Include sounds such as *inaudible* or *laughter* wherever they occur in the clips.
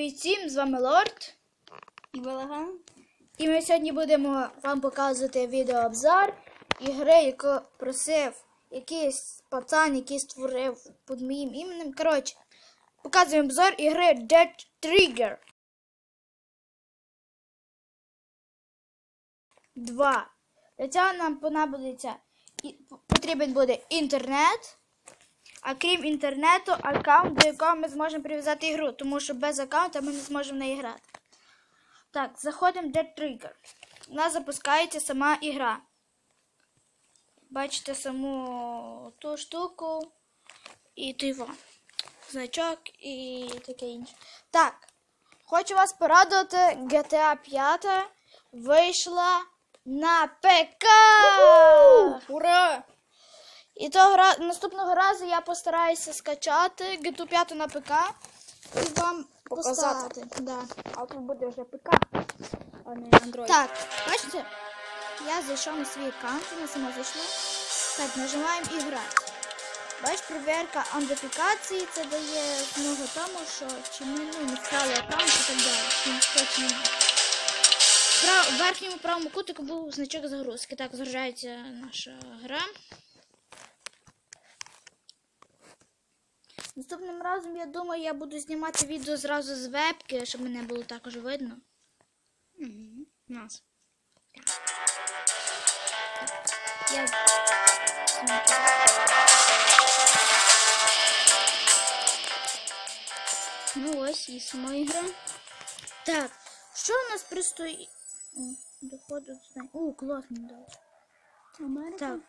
Привіт всім, з вами Лорд. І балаган. І ми сьогодні будемо вам показувати відеообзор ігри, яку просив якийсь пацан, який створив під моїм іменем. Коротше, показуємо обзор ігри Dead Trigger 2. Для цього нам понадобиться потрібен буде інтернет. А крім інтернету, аккаунт, до якого ми зможемо прив'язати ігру, тому що без аккаунта ми не зможемо в неї грати. Так, заходимо в Dead Trigger. У нас запускається сама ігра. Бачите саму ту штуку і тиво. Значок і таке інше. Так, хочу вас порадувати, GTA 5 вийшла на ПК! Ура! І того наступного разу я постараюся скачати GTA 5 на ПК і вам Показати. поставити. Да. А тут буде вже ПК, а не Android. Так, бачите, я зайшов на свій аккаунт, я сама зайшла. Так, нажимаємо іграти. Бачиш, перевірка аутентифікації, це дає змогу тому, що чи ми ну, не вкрали аккаунт і так далі. В верхньому правому кутику був значок загрузки. Так, загружається наша гра. Наступним разом, я думаю, я буду знімати відео зразу з вебки, щоб мене було також видно. Угу. Нас. Я... Ну ось і сама ігра. Так, що у нас предстоїть? О, доходу знаю. О, класно далі. Америка. Так,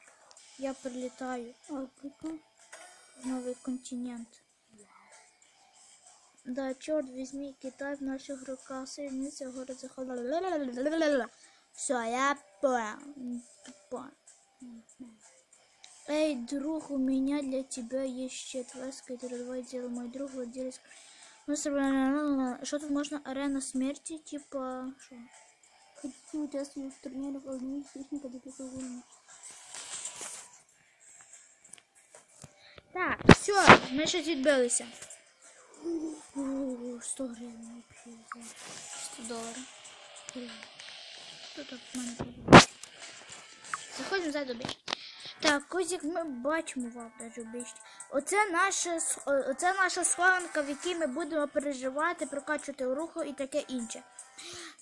я прилітаю Африка. В новий континент. Да, чорт візьми, Китай в наших руках, сильниця город заходила. Все, я понял. Эй, друг, у меня для тебя есть щит. Ласка, давай дело, мой друг, владелец. Ну, Что тут можно? Арена смерти, типа... Что? Хочу участвовать в турнирах огневых хищника до пяти Так, все, ми щось відбилися. О, 100 гривень вообще. 100 доларів. Тут в мене? Заходимо за обіч. Так, ось як ми бачимо вам обіч. Оце наша, оце наша схованка, в якій ми будемо переживати, прокачувати руху і таке інше.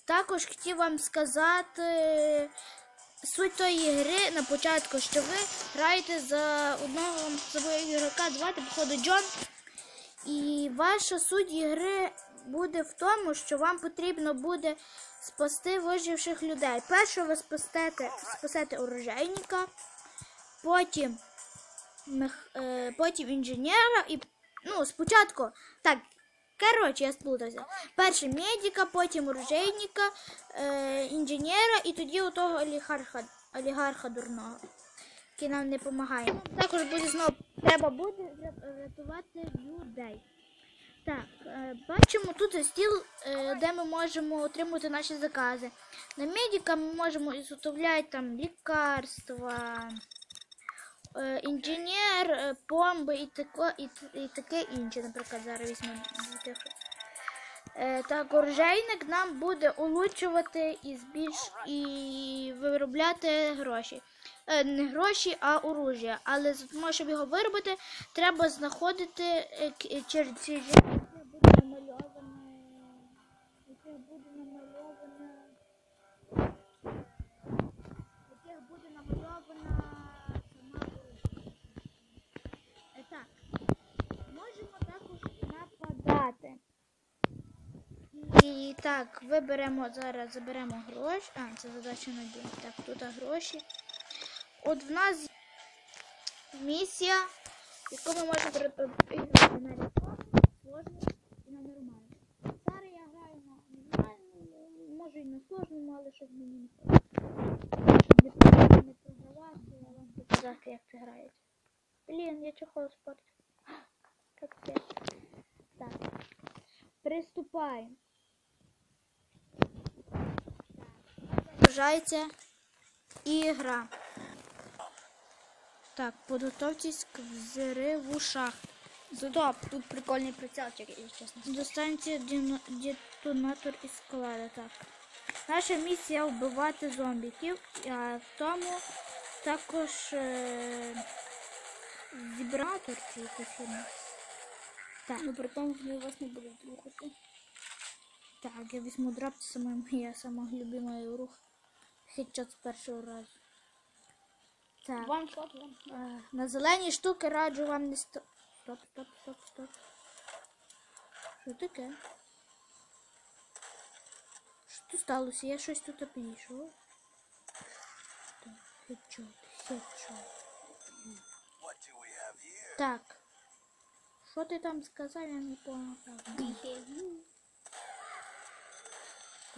Також хотів вам сказати суть тої гри на початку, що ви граєте за одного собою ігрока, звати, походу, Джон. І ваша суть ігри буде в тому, що вам потрібно буде спасти виживших людей. Перше ви спасете, спасете оружейника, потім, е, потім інженера і. Ну, спочатку. Так, коротше, я сплутався. Перше медика, потім оружейника, е, інженера і тоді у того олігарха, олігарха дурного, який нам не допомагає. Також буде знову треба буде рятувати людей. Так, е, бачимо тут стіл, е, де ми можемо отримувати наші закази. На медика ми можемо ізготовляти там лікарства, інженер, е, бомби і, тако, і, і таке інше, наприклад, зараз візьмемо. Е, Так, оружейник нам буде улучшувати і збільш і виробляти гроші. Е, Не гроші, а оружя. Але з- тому, щоб його виробити, треба знаходити е, к- е, нападати. І так, виберемо зараз, заберемо гроші. А, це задача на день. Так, тут гроші. От в нас місія, яку ми можемо переіграти на рекорд, сложно і на нормально. Зараз я граю на нормальному, може і на сложному, але щоб мені не ходити. Щоб не про- не програвати, я вам показати, як це грається. Блін, я чехол спортив. Капець. Так. Приступаємо. Загружається ігра. Так, підготовтесь к взриву ушах. Стоп. Тут прикольний прицелчик, якщо чесно. Достаньте детонатор із склада. Так. Наша місія вбивати зомбіків, а в тому також е... вібратор чи якось. Так, Ну при тому вони вас не будуть рухати. Так, я візьму драп, це моя сама любима рух. Хедшот з першого разу. Так. Вам шот, вам. Е, На зелені штуки раджу вам не сто... Стоп, стоп, стоп, стоп. Що таке? Що сталося? Я щось тут. Так, хедшот, хедшот. Так. Що ти там сказав, я не понял.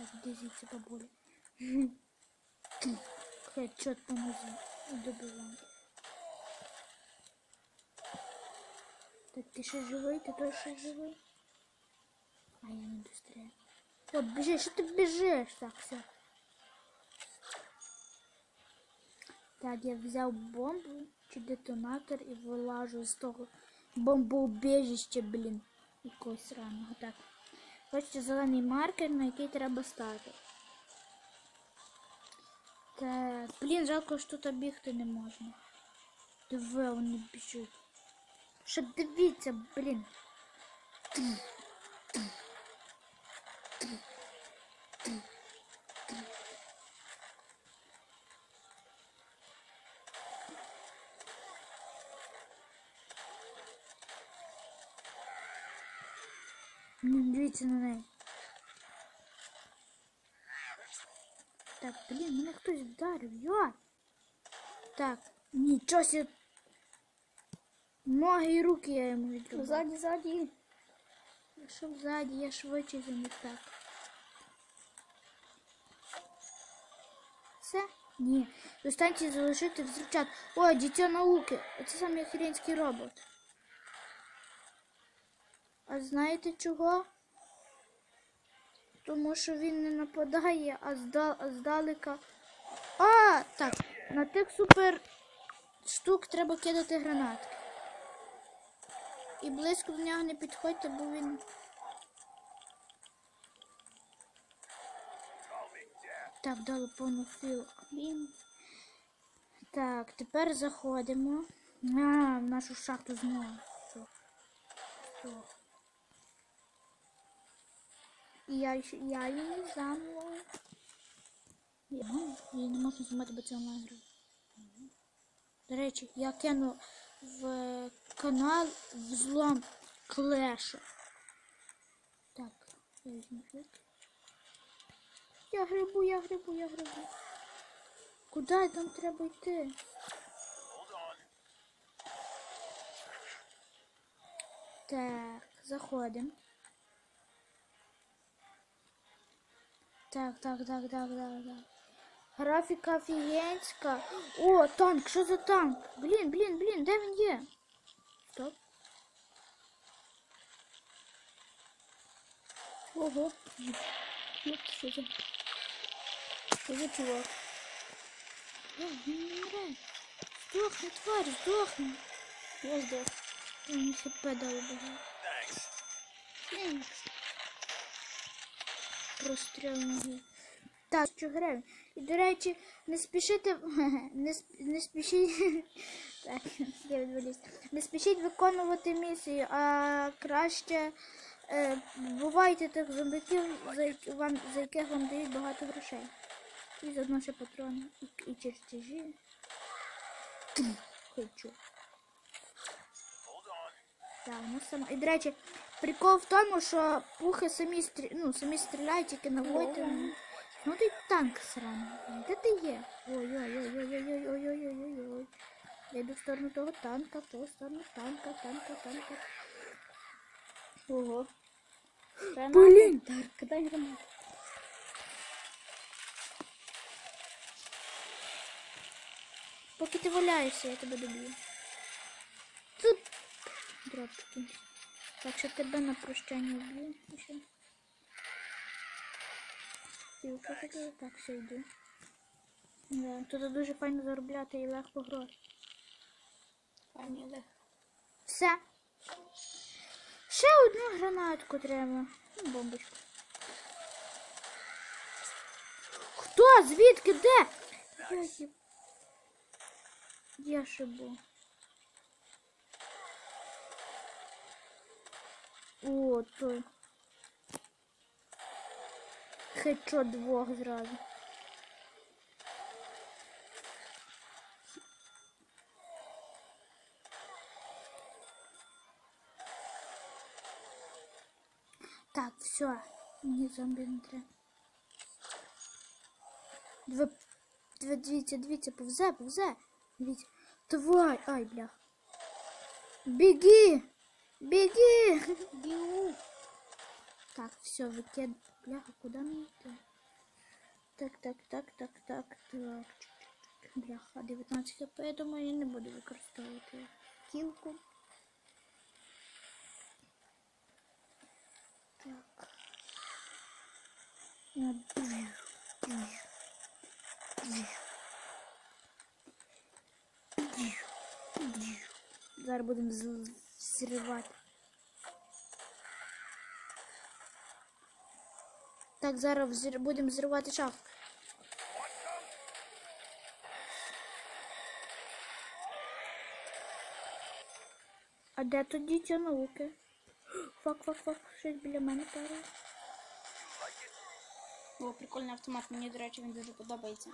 разгрузиться поболее. Хоть что-то помоги. Добиваем. Так, ты еще живой? Ты тоже живой? А я не быстрее. Вот бежишь, что ты бежишь? Так, все. Так, я взял бомбу, чи детонатор і вилажу з того бомбоубежища, блін. Якогось сраного. Так. Бачите, зелений маркер, на який треба стати. Так, блін, жалко, що тут бігти не можна. Диви, вони біжуть. Що дивіться, блін. Ну, Дивіться на неї. Так, блін, мене хтось вдарив, йо. Так, нічого себе. Ноги і руки я йому відрубав. Ззаді, ззаді. Шов ззаді, я швидше них так. Все? Ні. Достаньте залишити взривчат. Ой, дитя науки. Оце саме хренський робот. А знаєте чого? Тому що він не нападає, а, зда... а здалека. А, так, на тих супер штук треба кидати гранатки. І близько до нього не підходьте, бо він. Так, дали повну філок. Так, тепер заходимо. А, в нашу шахту знову. Що? Що? І я, я її замовила. Я, її не можна знімати, бо це онлайн гра. До речі, я кину в канал взлом клеша. Так, я візьму філки. Я грибу, я грибу, я грибу. Куди там треба йти? Так, заходимо. Так, так, так, так, так, так. Графіка офігенська. О, танк, що за танк? Блін, блін, блін, де він є? Стоп. Ого. Як що за? Що за чувак? О, він не мре. Здохни, тварь, здохни. Я здох. Мені хп дали багато. Блін. Розстріл Ноги. Так, що гривень. І, до речі, не спішите, *laughs* не, сп- не спішіть, *laughs* так, я відволіз. Не спішіть виконувати місію, а краще е, вбивайте тих зомбаків, за, вам, за яких вам дають багато грошей. І заодно ще патрони, і, і чертежі. Хочу. Так, ну сама. І, до речі, прикол в тому, що пухи самі, стрі... ну, самі стріляють, тільки наводьте. Ну ти танк сраний. Де ти є? Ой-ой-ой-ой-ой-ой-ой-ой-ой-ой. Я йду в сторону того танка, в того сторону танка, танка, танка. Ого. Блін! Так, кидай гранату. Поки ти валяєшся, я тебе доб'ю. Тут дроп. Так що тебе на прощання вб'ю. ще. Стрілка така, так, все йду. Да, тут дуже файно заробляти і легко гроші. Пані Олег. Все. одну гранатку треба. Ну, бомбочку. Хто? Звідки? Де? Я їб... Я О, той. Хедшот двох зразу. Так, все. Мені зомбі не треба. Две, две, дивіться, дивіться, повзе, повзе. Дивіться. Давай, ай, блях. Беги! Беги! Бігу. Так, все, викид. Бляха, куди мені йти? Так, так, так, так, так, так. Чик-чик-чик. Бляха, 19 хп, я думаю, я не буду використовувати кілку. Так. Я бжу, бжу, бжу. Бжу, бжу. Зараз будемо з- зривати. Так, зараз взір- будемо зривати шаф. А де тоді ці науки? Фак, фак, фак, щось біля мене пару. О, прикольний автомат, мені, до речі, він дуже подобається.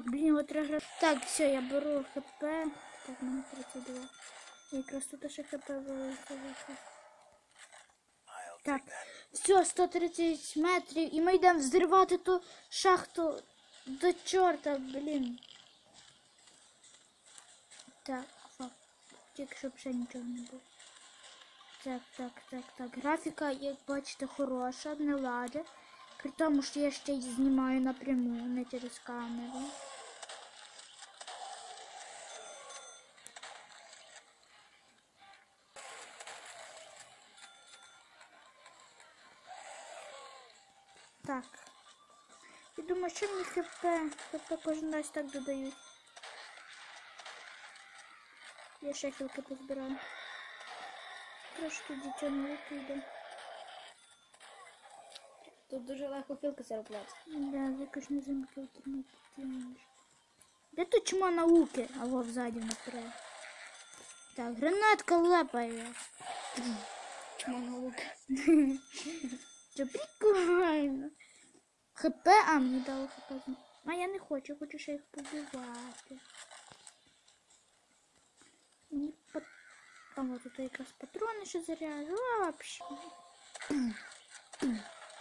Так, блін, от треба. Так, все, я беру хп. Так, у мене 32. Якраз тут ще хп вилетілося. Так, все, 130 метрів. І ми йдемо взривати ту шахту до чорта, блін. Так, фак. Тільки щоб ще нічого не було. Так, так, так, так. Графіка, як бачите, хороша, не ладе. При тому, що я ще й знімаю напряму, не через камеру. Так. Я думаю, що мені хп? Хп кожен раз так додають. Я ще хілки позбираю. Трошки дітя не йде. Тут дуже легко філки заробляти. Да, якось не замкнути не. Де тут чмо науки? А во взаді наперед. Так, гранатка лапає. Чому науки? Це *laughs* прикольно. ХП, а мені дало ХП. А я не хочу, хочу ще їх побивати. Мені пат... А от тут якраз патрони ще заряджу. Вообще.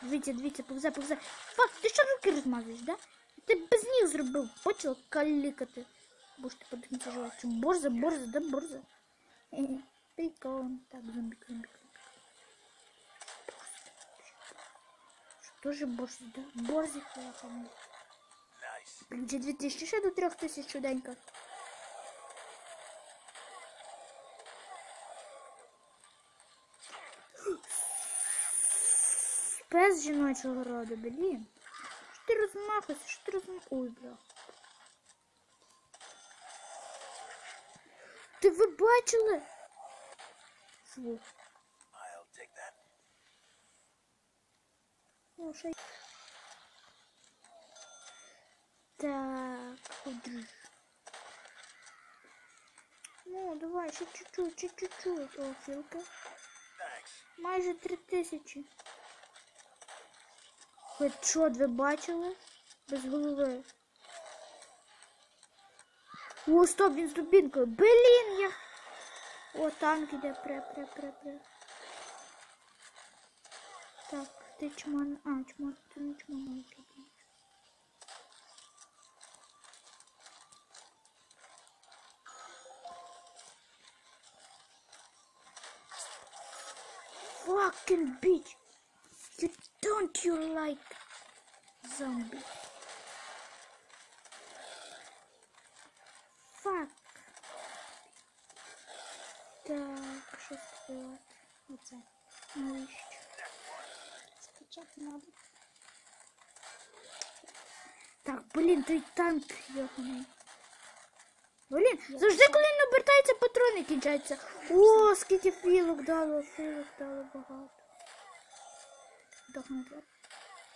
Дивіться, дивіться, повзе, повзе. Фак, ти що руки розмазуєш, да? Ти без них зробив, почала калікати. Боже, ти подивіться жовчу. Борза, борза, да борза. Хе-хе. Прикольно. Так, зомбик, зомбик. Тоже борзі, да? Борзі хлопами. Блін, вже 2000, ще до 3000 чуденько. Пес жіночого роду, блін. Що ти розмахуєшся? Що ти розмахуєшся? Ой, бля. Ти ви бачили? Звук. Ну, ще... й- Так, ходи. Ну, давай, ще чуть-чуть, ще чуть-чуть. О, філка. Майже три тисячі. Хедшот ви бачили? Без голови. О, стоп, він з дубінкою. Блін, я... О, танк іде, пре, пре, пре, пре. Так, ти чман... А, чман, ти не чман. Fucking bitch! Don't you like zombie? Fuck. Так, що скривати? Оце. Навіщо? Скачати надо. Так, блін, той танк йоханий. Блін, завжди, коли він обертається, патрони кінчаються. О, скільки філок дало, філок дало багато. Назад.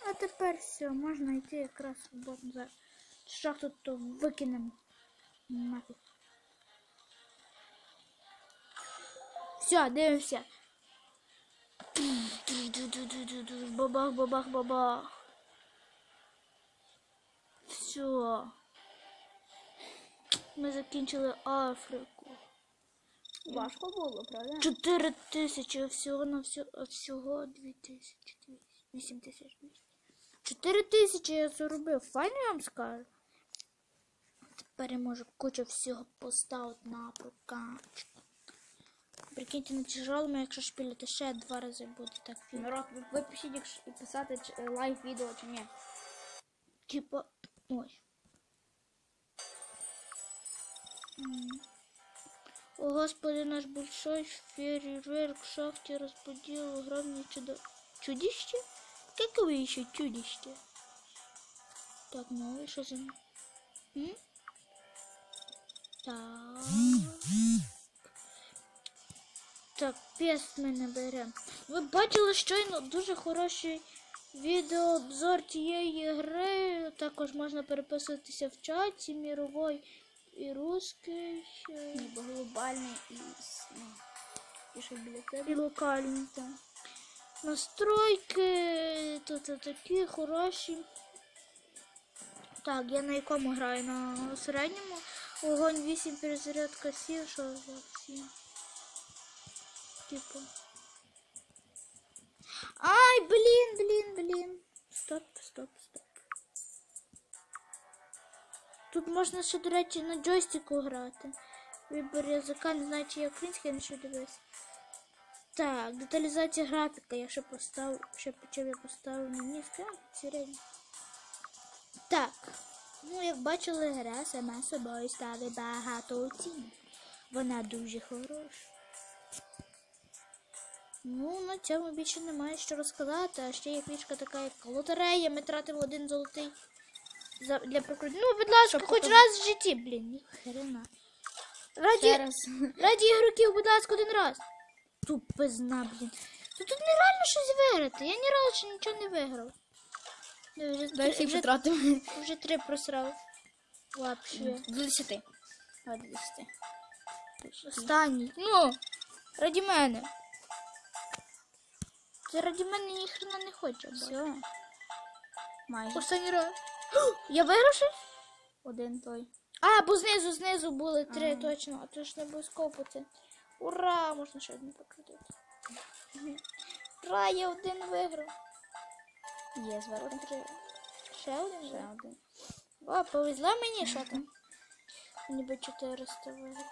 А тепер все, можна йти якраз свободно зараз. Шахту то викинемо. Нафіг. Все, дивимося. Бабах, бабах, бабах. Все. Ми закінчили Африку. Важко було, правда? Чотири тисячі, а всього на всього, всього дві тисячі двісті. Вісім тисяч двісті. Чотири тисячі я заробив. Файно я вам скажу. Тепер я можу кучу всього поставити на прокачку. Прикиньте, на тяжелому, якщо шпіляти ще два рази буде так фільм. Народ, ви, пишіть, якщо писати е, лайв відео чи ні. Типа, ой. М. О, Господи, наш большой фейерверк в шахте разбудил огромное чудо... Чудище? Какое еще чудище? Так, ну и что за... М? Так. Так, пест ми не беремо. Ви бачили щойно дуже хороший відеообзор тієї гри. Також можна переписуватися в чаті міровой і русський, Ніби глобальний і, с- ну, і що біля тебе. і локальний. Так. Настройки тут такі хороші. Так, я на якому граю? На середньому. Огонь 8, перезарядка 7, що за 7? Типу. Ай, блін, блін, блін. Стоп, стоп, стоп. Тут можна ще, до речі, на джойстику грати. Вибір язика, не знаю, чи я український, я не що дивись. Так, деталізація графіка, якщо поставив, ще почав я поставив на низько. Так. Ну, як бачили, гра сама собою ставить багато оцінок. Вона дуже хороша. Ну, на цьому більше немає що розказати, а ще є книжка така, як лотерея. Ми тратили один золотий за, для прокрутки. Ну, будь ласка, Щоб хоч показ- раз в житті, блін, хрена. Раді, раз. раді ігроків, будь ласка, один раз. Тупизна, блін. Та тут нереально щось виграти. Я ні разу ще нічого не виграв. Ну, Вже, Дай всі вже, потратив. вже три просрав. Вообще. До 10. Давай до 10. Останній. Ну, раді мене. Це раді мене ніхрена не хоче. бачу. Все. Майже. Останній раз. Я щось? Один той. А, бо знизу, знизу були три Ага. точно, а то ж не обов'язково по. Ура! Можна ще один покрутити. Ура, я один виграв. Є зверху. Три. Ще один Ще один. О, повезло мені, що там? Ніби 400 виграв.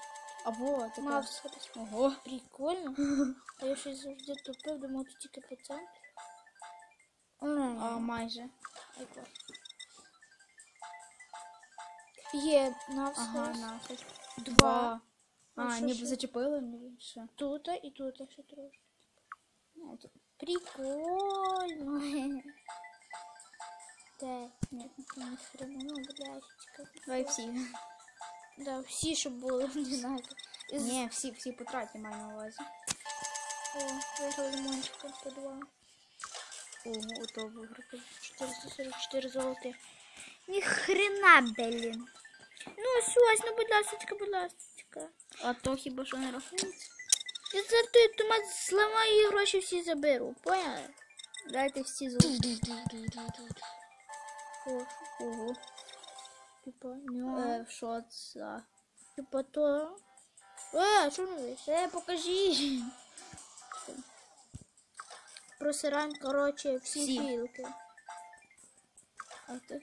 Або таке. Мав сходити. Ого. Прикольно. *laughs* А я щось завжди тупив, думав, тут тільки центру. А, майже. Ай, клас. Є навсход. Ага, нафиг. Два. А, А що ніби зачепили, ніби що. Тут і тут ще трошки. Ну. Прикольно. *laughs* Так, ні, ні хрена, ну, бляшечка. Давай всі. Да, всі, щоб були *laughs* одинакові. Із- Ні, всі, всі потраті маю на увазі. О, виграв лимончика по два. Ого, ото виграти. 444 золотих. Ні хрена, блін. Ну, ось, ну, будь ласка, будь ласка. А то хіба що не рахується? Я за той томат зламаю і гроші всі заберу, поняли? Дайте всі золоті. О, Ого. типа, ню. Е, що це? Типа то. Е, що не вийшло? Е, покажи. Просираємо, коротше, всі Всі. філки. А ти?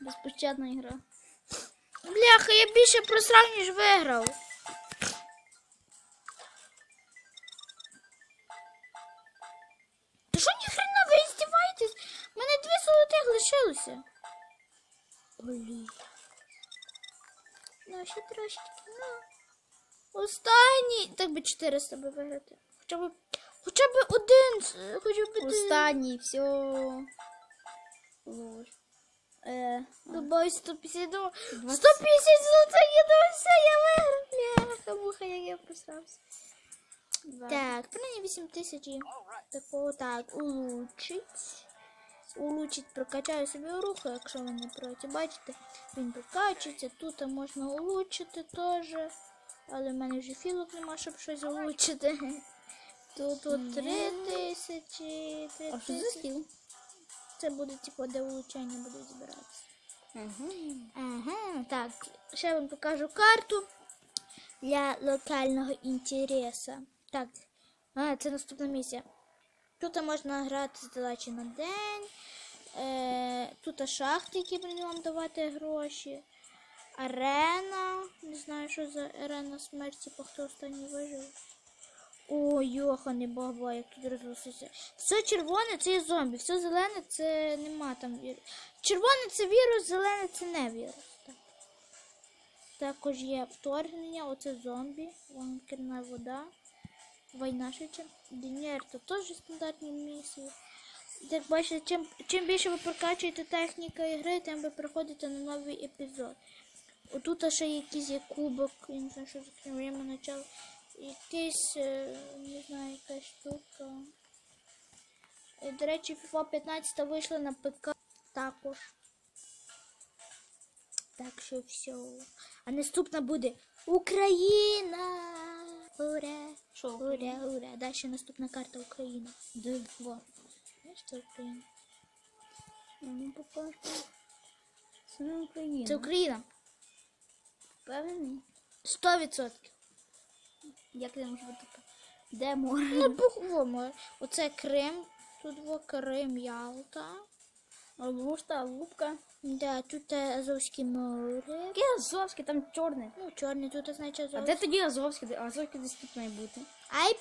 Безпощадна гра. Бляха, я більше просрав, ніж виграв. Та що ніхрена, ви здіваєтесь? У мене дві золотих лишилося. Блін. Ну, ще трошечки, ну. Останній. Так би 400 би виграти. Хоча б. Хоча б один. е, Хоча б один. Останній, все. Ложь. Е, Добавь 150. Думаю, 150 Двадцять. золотих, я думаю, все, я виграв. Бляха, муха, як я просрався. Так, принаймні 8 тисяч такого так, улучшить. Улучшить, прокачаю собі руху, якщо ви не проти. Бачите, він прокачується, тут можна улучшити теж. Але в мене вже філок нема, щоб щось улучшити. *laughs* Тут от 3 тисячі, 3 А що за тисячі. Це буде типу, де улучшення будуть збиратися. Ага. Ага, так, ще вам покажу карту для локального інтересу. Так, а, це наступна місія. Тут можна грати задачі на день. Е, тут шахти, які будуть вам давати гроші. Арена. Не знаю, що за арена смерті, по хто останній вижив. О, йоханий баба, як тут розросився. Все червоне це є зомбі, все зелене це нема там вірусу. Червоне це вірус, зелене це не вірус. Так. Також є вторгнення, оце зомбі, вон керна вода, війна швидше. Дінєр то теж стандартні місії. Як бачите, чим, чим більше ви прокачуєте техніка ігри, тим ви приходите на новий епізод. Отут ще якийсь є кубок, я не знаю, що за время начало. Якийсь, е, не знаю, якась штука. І, до речі, FIFA 15 вийшла на ПК також. Так що все. А наступна буде Україна! Ура! Що? Ура, ура! Далі наступна карта Україна. Де? Во. Знаєш, це Україна? Ну, покажу. Це не Україна. Це Україна. Впевнений? 100%. Як це може бути? Де море? Не бухомо. Оце Крим. Тут во Крим, Ялта. Лушта, лупка. Да, тут Азовське море. Яке Азовське, там чорне. Ну, чорний, тут значить А Азовське. де тоді Азовське? Азовське десь тут має бути. Ай.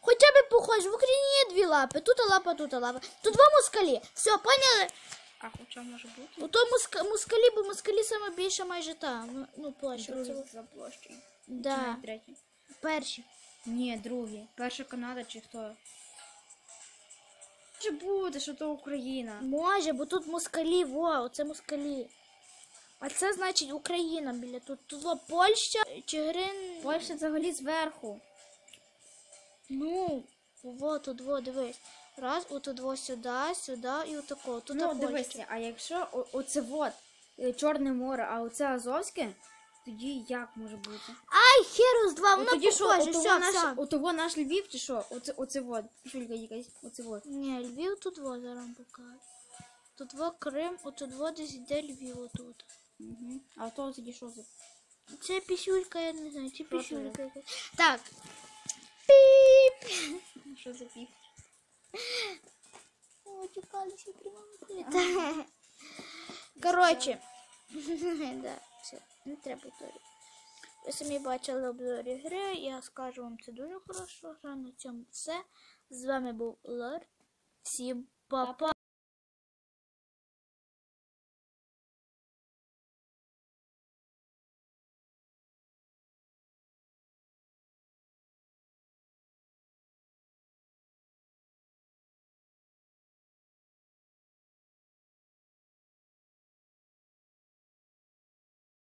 Хоча б похож, в Україні є дві лапи. Тут лапа, тут лапа. Тут два москалі. Все, поняли? А хоча може бути? У тому моска- москалі, бо москалі саме більше майже там. Ну, Ну, площа. Це... за площею. Да. Третій. Перші. Ні, другий. Перша Канада чи хто? Може бути, що то Україна. Може, бо тут москалі, во, оце москалі. А це значить Україна біля тут. Тут во Польща, Чигирин. Польща взагалі зверху. Ну, во тут во, дивись. Раз, отут во сюди, сюди і отако. Тут ну, Польща. дивися, а якщо о- оце вот е, Чорне море, а оце Азовське, тоді як може бути? Ай, Херус 2, От воно тоді що, похоже, все, наш, все. отого наш Львів чи що? Оце, оце вот, пішулька якась, оце вот. Ні, Львів тут во зараз покажу. Тут во Крим, отут во десь йде Львів отут. Угу. А то тоді що за... Це пісюлька, я не знаю, чи пісюлька якась. Так. Піп. Що за піп? О, чекалися прямо. *laughs* Коротше. *laughs* да, все, не треба повторювати. Ви самі бачили обзорі гри, я скажу вам, це дуже хорошо гра. На цьому все. З вами був Лорд. Всім па-па.